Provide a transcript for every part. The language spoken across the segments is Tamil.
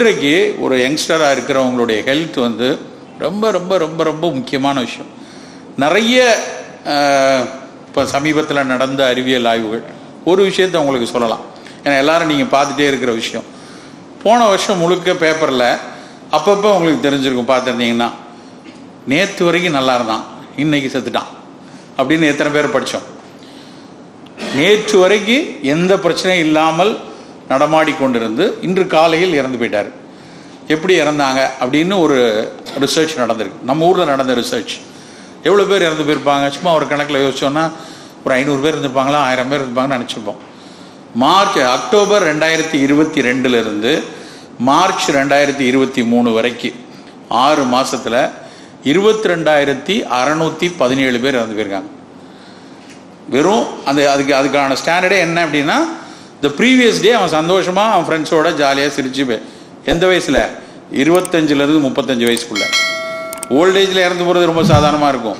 இன்றைக்கு ஒரு யங்ஸ்டராக இருக்கிறவங்களுடைய ஹெல்த் வந்து ரொம்ப ரொம்ப ரொம்ப ரொம்ப முக்கியமான விஷயம். நிறைய இப்போ சமீபத்தில் நடந்த அறிவியல் ஆய்வுகள். ஒரு விஷயத்தை உங்களுக்கு சொல்லலாம். ஏன்னா எல்லாரும் நீங்கள் பார்த்துட்டே இருக்கிற விஷயம். போன வருஷம் முழுக்க பேப்பரில் அப்பப்போ உங்களுக்கு தெரிஞ்சிருக்கும் பார்த்துருந்தீங்கன்னா நேற்று வரைக்கும் நல்லா இருந்தான் இன்னைக்கு செத்துட்டான் அப்படின்னு எத்தனை பேர் படித்தோம் நேற்று வரைக்கும் எந்த பிரச்சனையும் இல்லாமல் நடமாடி கொண்டிருந்து இன்று காலையில் இறந்து போயிட்டார். எப்படி இறந்தாங்க அப்படின்னு ஒரு ரிசர்ச் நடந்திருக்கு. நம்ம ஊரில் நடந்த ரிசர்ச் எவ்வளோ பேர் இறந்து போயிருப்பாங்க சும்மா ஒரு கணக்கில் யோசிச்சோன்னா ஒரு ஐநூறு பேர் இருந்திருப்பாங்களா? ஆயிரம் பேர் இருந்திருப்பாங்கன்னு நினச்சிப்போம் மார்ச் அக்டோபர் ரெண்டாயிரத்தி இருபத்தி ரெண்டுலேருந்து மார்ச் ரெண்டாயிரத்தி இருபத்தி மூணு வரைக்கும் ஆறு மாதத்தில் இருபத்தி ரெண்டாயிரத்தி அறநூற்றி பதினேழு பேர் இறந்து போயிருக்காங்க வெறும் அந்த அதுக்கு அதுக்கான ஸ்டாண்டர்டே என்ன அப்படின்னா த ப்ரீவியஸ் டே அவன் சந்தோஷமாக அவன் ஃப்ரெண்ட்ஸோட ஜாலியாக சிரிச்சு எந்த வயசில்? இருபத்தஞ்சிலேருந்து முப்பத்தஞ்சு வயசுக்குள்ள. ஓல்டேஜில் இறந்து போகிறது ரொம்ப சாதாரணமாக இருக்கும்.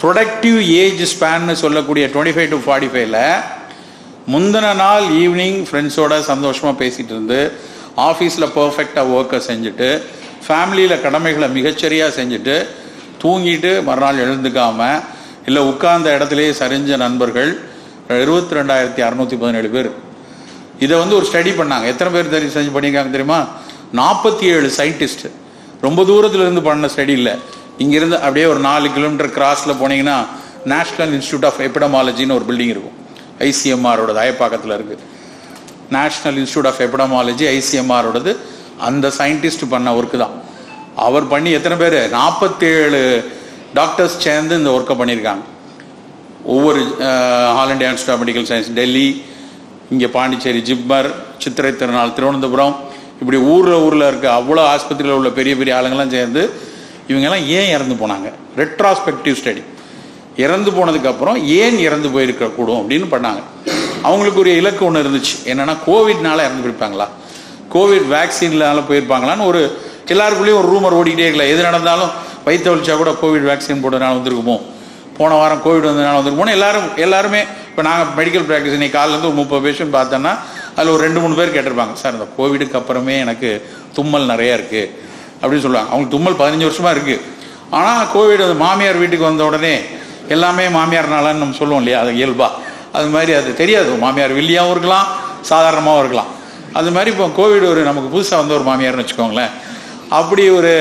ப்ரொடக்டிவ் ஏஜ் ஸ்பேன்னு சொல்லக்கூடிய டுவெண்ட்டி ஃபைவ் டு ஃபார்ட்டி ஃபைவ்ல முந்தின நாள் ஈவினிங் ஃப்ரெண்ட்ஸோட சந்தோஷமாக பேசிகிட்டு இருந்து ஆஃபீஸில் பர்ஃபெக்டாக ஒர்க்கை செஞ்சுட்டு ஃபேமிலியில் கடமைகளை மிகச்சரியாக செஞ்சுட்டு தூங்கிட்டு மறுநாள் எழுந்துக்காம இல்லை உட்கார்ந்த இடத்துலையே சரிஞ்ச நண்பர்கள் இருபத்தி ரெண்டாயிரத்தி அறநூற்றி பதினேழு பேர். இதை வந்து ஒரு ஸ்டடி பண்ணாங்க. எத்தனை பேர் தெரிஞ்சு செஞ்சு பண்ணியிருக்காங்க தெரியுமா? நாற்பத்தி ஏழு சயின்டிஸ்ட் ரொம்ப தூரத்தில் இருந்து பண்ண ஸ்டடி இல்லை. இங்கிருந்து அப்படியே ஒரு நாலு கிலோமீட்டர் கிராஸில் போனீங்கன்னா நேஷ்னல் இன்ஸ்டியூட் ஆஃப் எபிடமாலஜின்னு ஒரு பில்டிங் இருக்கும். ஐசிஎம்ஆரோட அயப்பாக்கத்தில் இருக்கு. நேஷ்னல் இன்ஸ்டியூட் ஆஃப் எபிடமாலஜி ஐசிஎம்ஆரோடது அந்த சயின்டிஸ்ட் பண்ண ஒர்க்கு தான். அவர் பண்ணி எத்தனை பேர்? நாற்பத்தேழு டாக்டர்ஸ் சேர்ந்து இந்த ஒர்க்கை பண்ணியிருக்காங்க. ஒவ்வொரு All India Institute of Medical Science Delhi இங்கே பாண்டிச்சேரி ஜிப்மர் சித்திரை திருநாள் திருவனந்தபுரம் இப்படி ஊரில் ஊரில் இருக்க அவ்வளோ ஆஸ்பத்திரியில் உள்ள பெரிய பெரிய ஆளுங்கள்லாம் சேர்ந்து இவங்கெல்லாம் ஏன் இறந்து போனாங்க? ரெட்ராஸ்பெக்டிவ் ஸ்டடி இறந்து போனதுக்கப்புறம் ஏன் இறந்து போயிருக்கக்கூடும் அப்படின்னு பண்ணாங்க. அவங்களுக்கு ஒரு இலக்கு ஒன்று இருந்துச்சு. என்னென்னா கோவிட்னால இறந்து போயிருப்பாங்களா? கோவிட் வேக்சின்னால போயிருப்பாங்களான்னு ஒரு எல்லாருக்குள்ளேயும் ஒரு ரூமர் ஓடிக்கிட்டே இருக்கல. எது நடந்தாலும் வயிற்று வலிச்சா கூட கோவிட் வேக்சின் போட்டதுனால வந்திருக்குமோ? போன வாரம் கோவிட் வந்ததுனால போன எல்லாரும் எல்லாருமே இப்போ நாங்கள் மெடிக்கல் ப்ராக்டிஸ் இன்னைக்கு காலையிலேருந்து ஒரு முப்பது பேஷண்ட் பார்த்தோன்னா அதில் ஒரு ரெண்டு மூணு பேர் கேட்டிருப்பாங்க. சார் இந்த கோவிடுக்கு அப்புறமே எனக்கு தும்மல் நிறையா இருக்குது அப்படின்னு சொல்லுவாங்க. அவங்களுக்கு தும்மல் பதினஞ்சு வருஷமாக இருக்குது ஆனால் கோவிட் அது மாமியார் வீட்டுக்கு வந்த உடனே எல்லாமே மாமியார்னாலன்னு நம்ம சொல்லுவோம் இல்லையா? அது இயல்பா. அது மாதிரி அது தெரியாது. மாமியார் வில்லியாகவும் இருக்கலாம் சாதாரணமாகவும் இருக்கலாம். அது மாதிரி இப்போ கோவிட் ஒரு நமக்கு புதுசாக வந்த ஒரு மாமியார்னு வச்சுக்கோங்களேன். அப்படி ஒரு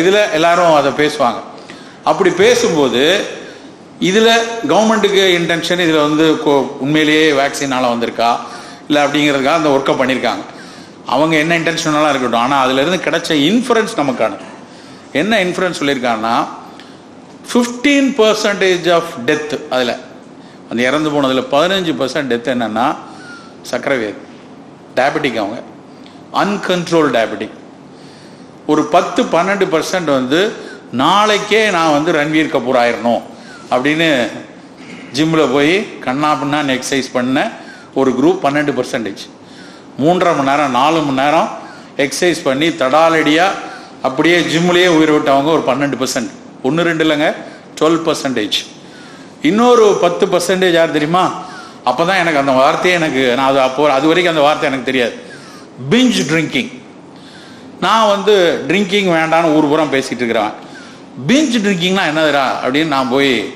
இதில் எல்லாரும் அதை பேசுவாங்க. அப்படி பேசும்போது இதில் கவர்மெண்ட்டுக்கு இன்டென்ஷன் இதில் வந்து கோ- உண்மையிலேயே வேக்சினால் வந்திருக்கா? இல்லை அப்படிங்கிறதுக்காக அந்த ஒர்க்கை பண்ணியிருக்காங்க அவங்க என்ன இன்டென்ஷனலாக இருக்கட்டும். ஆனால் அதுலேருந்து கிடைச்ச இன்ஃபுரன்ஸ் நமக்கான என்ன இன்ஃபுரன்ஸ் சொல்லியிருக்காங்கன்னா ஃபிஃப்டீன் பர்சன்டேஜ் ஆஃப் டெத்து அதில். அந்த இறந்து போனதில் பதினஞ்சு பர்சன்ட் டெத் என்னன்னா சர்க்கரை டயபெட்டிக் அவங்க. அன்கண்ட்ரோல் டயபெட்டிக் ஒரு பத்து பன்னெண்டு பர்சன்ட் வந்து நாளைக்கே நான் வந்து ரன்வீர் கபூர் ஆயிரணும். அப்படின்னு ஜிம்மில் போய் கண்ணா பின்னான்னு எக்ஸசைஸ் பண்ண ஒரு குரூப் பன்னெண்டு பர்சன்டேஜ் மூன்றரை மணி நேரம் நாலு மணி நேரம் எக்ஸசைஸ் பண்ணி தடாலடியாக அப்படியே ஜிம்லேயே உயிர் விட்டவங்க ஒரு பன்னெண்டு பர்சன்ட் ஒன்று ரெண்டு இல்லைங்க டுவெல் பர்சன்டேஜ் இன்னொரு பத்து பர்சன்டேஜ் யார் தெரியுமா? அப்போ தான் எனக்கு அந்த வார்த்தையே எனக்கு நான் அது அப்போ அது வரைக்கும் அந்த வார்த்தை எனக்கு தெரியாது. பிஞ்ச் ட்ரிங்கிங் நான் வந்து ட்ரிங்கிங் வேண்டான்னு ஊர் பூரா பேசிகிட்டு இருக்கிறேன் பீஞ்ச் ட்ரிங்கிங்னா என்னதுடா அப்படின்னு நான் போய்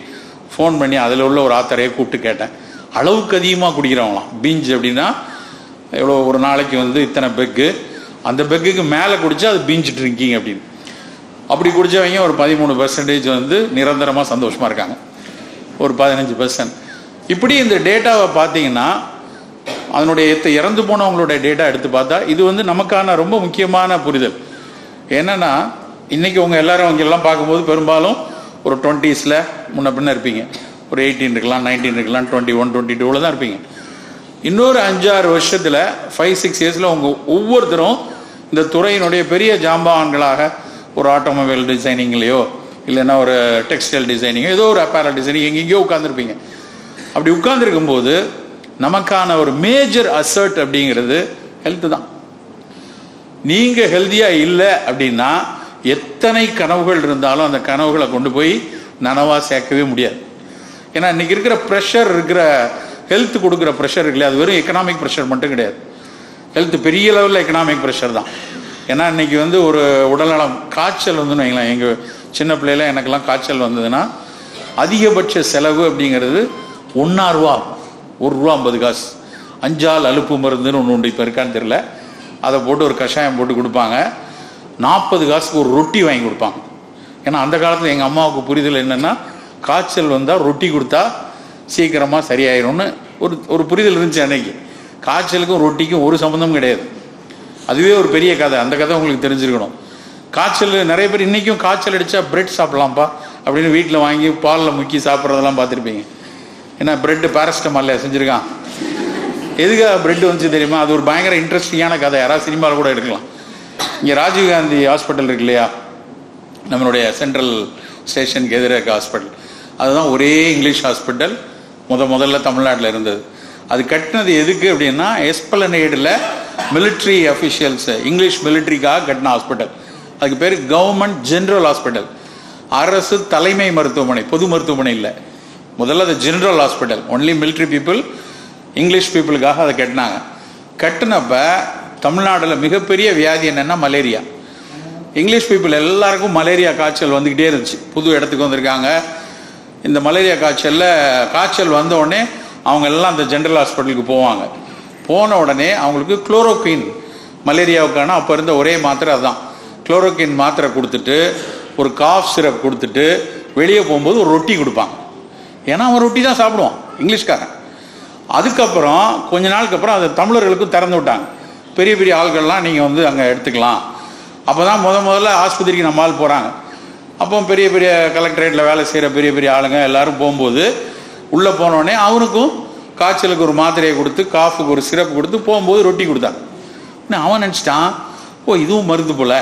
ஃபோன் பண்ணி அதில் உள்ள ஒரு ஆத்தரையை கூப்பிட்டு கேட்டேன். அளவுக்கு அதிகமாக குடிக்கிறவங்களாம். பீஞ்ச் அப்படின்னா எவ்வளோ ஒரு நாளைக்கு வந்து இத்தனை பெக்கு. அந்த பெக்குக்கு மேலே குடிச்சா அது பீஞ்ச் ட்ரிங்கிங் அப்படின்னு. அப்படி குடிச்சவங்க ஒரு பதிமூணு பர்சன்டேஜ் வந்து நிரந்தரமாக சந்தோஷமாக இருக்காங்க. ஒரு பதினஞ்சு பர்சன்ட் இப்படி இந்த டேட்டாவை பார்த்தீங்கன்னா அதனுடைய இறந்து போனவங்களுடைய டேட்டா எடுத்து பார்த்தா இது வந்து நமக்கான ரொம்ப முக்கியமான புரிதல். என்னன்னா இன்னைக்கு உங்க எல்லாரும் அவங்க எல்லாம் பார்க்கும்போது பெரும்பாலும் ஒரு டுவெண்ட்டீஸில் முன்ன பின்ன இருப்பீங்க. ஒரு எயிட்டீன் இருக்கலாம் நைன்டீன் இருக்கலாம் டுவெண்ட்டி ஒன் டுவெண்ட்டி டூவில் தான் இருப்பீங்க. இன்னொரு அஞ்சாறு வருஷத்துல ஃபைவ் சிக்ஸ் இயர்ஸ்ல உங்க ஒவ்வொருத்தரும் இந்த துறையினுடைய பெரிய ஜாம்பான்களாக ஒரு ஆட்டோமொபைல் டிசைனிங்லேயோ இல்லைன்னா ஒரு டெக்ஸ்டைல் டிசைனிங்கோ ஏதோ ஒரு அப்பேரல் டிசைனிங் எங்கெங்கேயோ உட்காந்துருப்பீங்க அப்படி உட்காந்துருக்கும் போது நமக்கான ஒரு மேஜர் அசர்ட் அப்படிங்கிறது ஹெல்த் தான். நீங்க ஹெல்தியா இல்லை அப்படின்னா எத்தனை கனவுகள் இருந்தாலும் அந்த கனவுகளை கொண்டு போய் நனவா சேர்க்கவே முடியாது. ஏன்னா இன்னைக்கு இருக்கிற ப்ரெஷர் இருக்கிற ஹெல்த் கொடுக்குற ப்ரெஷர் இருக்குல்ல அது வெறும் எக்கனாமிக் ப்ரெஷர் மட்டும் கிடையாது. ஹெல்த் பெரிய லெவலில் எக்கனாமிக் ப்ரெஷர் தான். ஏன்னா இன்னைக்கு வந்து ஒரு உடல்நலம் காய்ச்சல் வந்துன்னு வைங்களேன் எங்கள் சின்ன பிள்ளையில எனக்கெல்லாம் காய்ச்சல் வந்ததுன்னா அதிகபட்ச செலவு அப்படிங்கிறது ஒன்றா ரூபா ஒரு ரூபா ஐம்பது காசு. அஞ்சால் அலுப்பு மருந்துன்னு ஒன்று உண்டு இப்போ இருக்கான்னு தெரியல. அதை போட்டு ஒரு கஷாயம் போட்டு கொடுப்பாங்க. நாற்பது காசுக்கு ஒரு ரொட்டி வாங்கி கொடுப்பாங்க. ஏன்னா அந்த காலத்தில் எங்கள் அம்மாவுக்கு புரிதல் என்னென்னா காய்ச்சல் வந்தால் ரொட்டி கொடுத்தா சீக்கிரமாக சரியாயிரும்னு ஒரு ஒரு புரிதல் இருந்துச்சு அன்னைக்கு. காய்ச்சலுக்கும் ரொட்டிக்கும் ஒரு சம்மந்தமும் கிடையாது. அதுவே ஒரு பெரிய கதை. அந்த கதை உங்களுக்கு தெரிஞ்சிருக்கணும். காய்ச்சல் நிறைய பேர் இன்றைக்கும் காய்ச்சல் அடித்தா பிரெட் சாப்பிடலாம்ப்பா அப்படின்னு வீட்டில் வாங்கி பாலில் முக்கி சாப்பிட்றதெல்லாம் பார்த்துருப்பீங்க. ஏன்னா பிரெட்டு பேரஸ்டமால்ல செஞ்சுருக்கான். எதுக்காக பிரெட் வந்துச்சு தெரியுமா? அது ஒரு பயங்கர இன்ட்ரெஸ்டிங்கான கதை. யாராவது சினிமாவில் கூட எடுக்கலாம். இங்கே ராஜீவ்காந்தி ஹாஸ்பிட்டல் இருக்கு இல்லையா? நம்மளுடைய சென்ட்ரல் ஸ்டேஷனுக்கு எதிராக இருக்க ஹாஸ்பிட்டல். அதுதான் ஒரே இங்கிலீஷ் ஹாஸ்பிட்டல். முத முதல்ல தமிழ்நாட்டில் இருந்தது. அது கட்டினது எதுக்கு அப்படின்னா எஸ்பலனேடில் மிலிட்ரி அஃபிஷியல்ஸு இங்கிலீஷ் மிலிட்ரிக்காக கட்டின ஹாஸ்பிட்டல் அதுக்கு பேர் கவர்மெண்ட் ஜென்ரல் ஹாஸ்பிட்டல் அரசு தலைமை மருத்துவமனை பொது மருத்துவமனை இல்லை. முதல்ல அது general hospital only military people English பீப்புளுக்காக அதை கட்டினாங்க. கட்டினப்ப தமிழ்நாடுல மிகப்பெரிய வியாதி என்னன்னா மலேரியா. இங்கிலீஷ் பீப்புள் எல்லாருக்கும் மலேரியா காய்ச்சல் வந்துக்கிட்டே இருந்துச்சு. புது இடத்துக்கு வந்திருக்காங்க. இந்த மலேரியா காய்ச்சலில் காய்ச்சல் வந்த உடனே அவங்க எல்லாம் அந்த ஜென்ரல் ஹாஸ்பிட்டலுக்கு போவாங்க. போன உடனே அவங்களுக்கு குளோரோக்வின் மலேரியாவுக்கான அப்போ இருந்த ஒரே மாத்திரை அதுதான் குளோரோக்வின் மாத்திரை கொடுத்துட்டு ஒரு காஃப் சிரப் கொடுத்துட்டு வெளியே போகும்போது ஒரு ரொட்டி கொடுப்பாங்க. ஏன்னா அவன் ரொட்டி தான் சாப்பிடுவான் இங்கிலீஷ்காரன். அதுக்கப்புறம் கொஞ்ச நாளுக்கு அப்புறம் அதை தமிழர்களுக்கும் திறந்து விட்டாங்க. பெரிய பெரிய ஆள்கள்லாம் நீங்கள் வந்து அங்கே எடுத்துக்கலாம். அப்போ தான் முத முதல்ல ஆஸ்பத்திரிக்கு நம்ம ஆள் போகிறாங்க அப்போ பெரிய பெரிய கலெக்டரேட்டில் வேலை செய்கிற பெரிய பெரிய ஆளுங்க எல்லாரும் போகும்போது உள்ளே போனோடனே அவனுக்கும் காய்ச்சலுக்கு ஒரு மாத்திரையை கொடுத்து காஃபுக்கு ஒரு சிரப்பு கொடுத்து போகும்போது ரொட்டி கொடுத்தாங்க அவன் நினச்சிட்டான் ஓ இதுவும் மருந்து போல.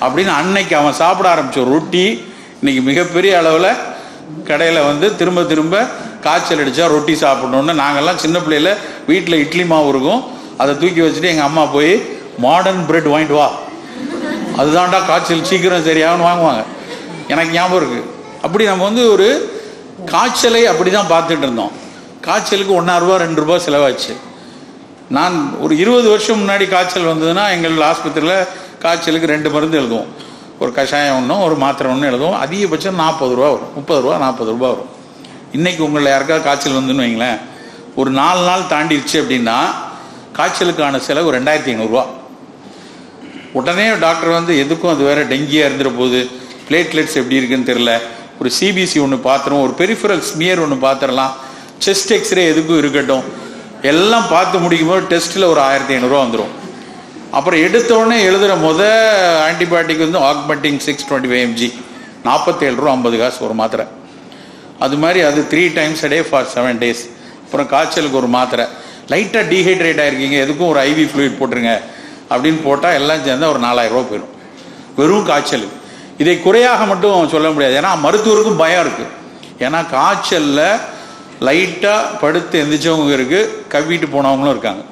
அப்படின்னு அன்னைக்கு அவன் சாப்பிட ஆரம்பித்த ரொட்டி இன்னைக்கு மிகப்பெரிய அளவில் கடையில் வந்து திரும்ப திரும்ப காய்ச்சல் அடித்தா ரொட்டி சாப்பிடணுன்னு நாங்கள்லாம் சின்ன பிள்ளையில வீட்டில் இட்லி மாவு இருக்கும் அதை தூக்கி வச்சுட்டு எங்கள் அம்மா போய் மாடர்ன் பிரெட் வாங்கிட்டு வா. அதுதான்டா காய்ச்சல் சீக்கிரம் சரியாகும்னு வாங்குவாங்க. எனக்கு ஞாபகம் இருக்குது அப்படி நம்ம வந்து ஒரு காய்ச்சலை அப்படி தான் பார்த்துட்டு இருந்தோம். காய்ச்சலுக்கு ஒன்றா ரூபா ரெண்டு ரூபா செலவாச்சு. நான் ஒரு இருபது வருஷம் முன்னாடி காய்ச்சல் வந்ததுன்னா எங்கள் ஆஸ்பத்திரியில் காய்ச்சலுக்கு ரெண்டு மருந்து எழுதுவோம். ஒரு கஷாயம் ஒன்றும் ஒரு மாத்திரை ஒன்று எழுதுவோம். அதிகபட்சம் நாற்பது ரூபா வரும். முப்பது ரூபா நாற்பது ரூபா வரும். இன்றைக்கி உங்களில் யாருக்காவது காய்ச்சல் வந்துன்னு வைங்களேன். ஒரு நாலு நாள் தாண்டிடுச்சு அப்படின்னா காய்ச்சலுக்கான செலவு ரெண்டாயிரத்தி ஐநூறுரூவா உடனே டாக்டர் வந்து எதுக்கும் அது வேற டெங்கியாக இருந்துற போது பிளேட்லெட்ஸ் எப்படி இருக்குன்னு தெரில ஒரு சிபிசி ஒன்று பார்த்துரும் ஒரு பெரிஃபரல் ஸ்மியர் ஒன்று பார்த்துடலாம் செஸ்ட் எக்ஸ்ரே எதுக்கும் இருக்கட்டும். எல்லாம் பார்த்து முடிக்கும் போது டெஸ்ட்டில் ஒரு ஆயிரத்தி ஐநூறுரூவா வந்துடும் அப்புறம் எடுத்தோடனே எழுதுகிற முத ஆன்டிபயோட்டிக் வந்து Augmentin six twenty five mg நாற்பத்தேழு ரூபா ஐம்பது காசு ஒரு மாத்திரை. அது மாதிரி அது த்ரீ டைம்ஸ் அடே டே ஃபார் செவன் டேஸ் அப்புறம் காய்ச்சலுக்கு ஒரு மாத்திரை. லைட்டாக டீஹைட்ரேட் ஆகிருக்கீங்க எதுக்கும் ஒரு ஐவி ஃப்ளூயிட் போட்டுருங்க அப்படின்னு போட்டால் எல்லாம் சேர்ந்தா ஒரு நாலாயிரம் ரூபா போயிடும். வெறும் காய்ச்சல். இதை குறையாக மட்டும் சொல்ல முடியாது. ஏன்னா மருத்துவருக்கும் பயம் இருக்குது ஏன்னா காய்ச்சலில் லைட்டாக படுத்து எந்திரிச்சவங்க இருக்குது கவ்விட்டு போனவங்களும் இருக்காங்க.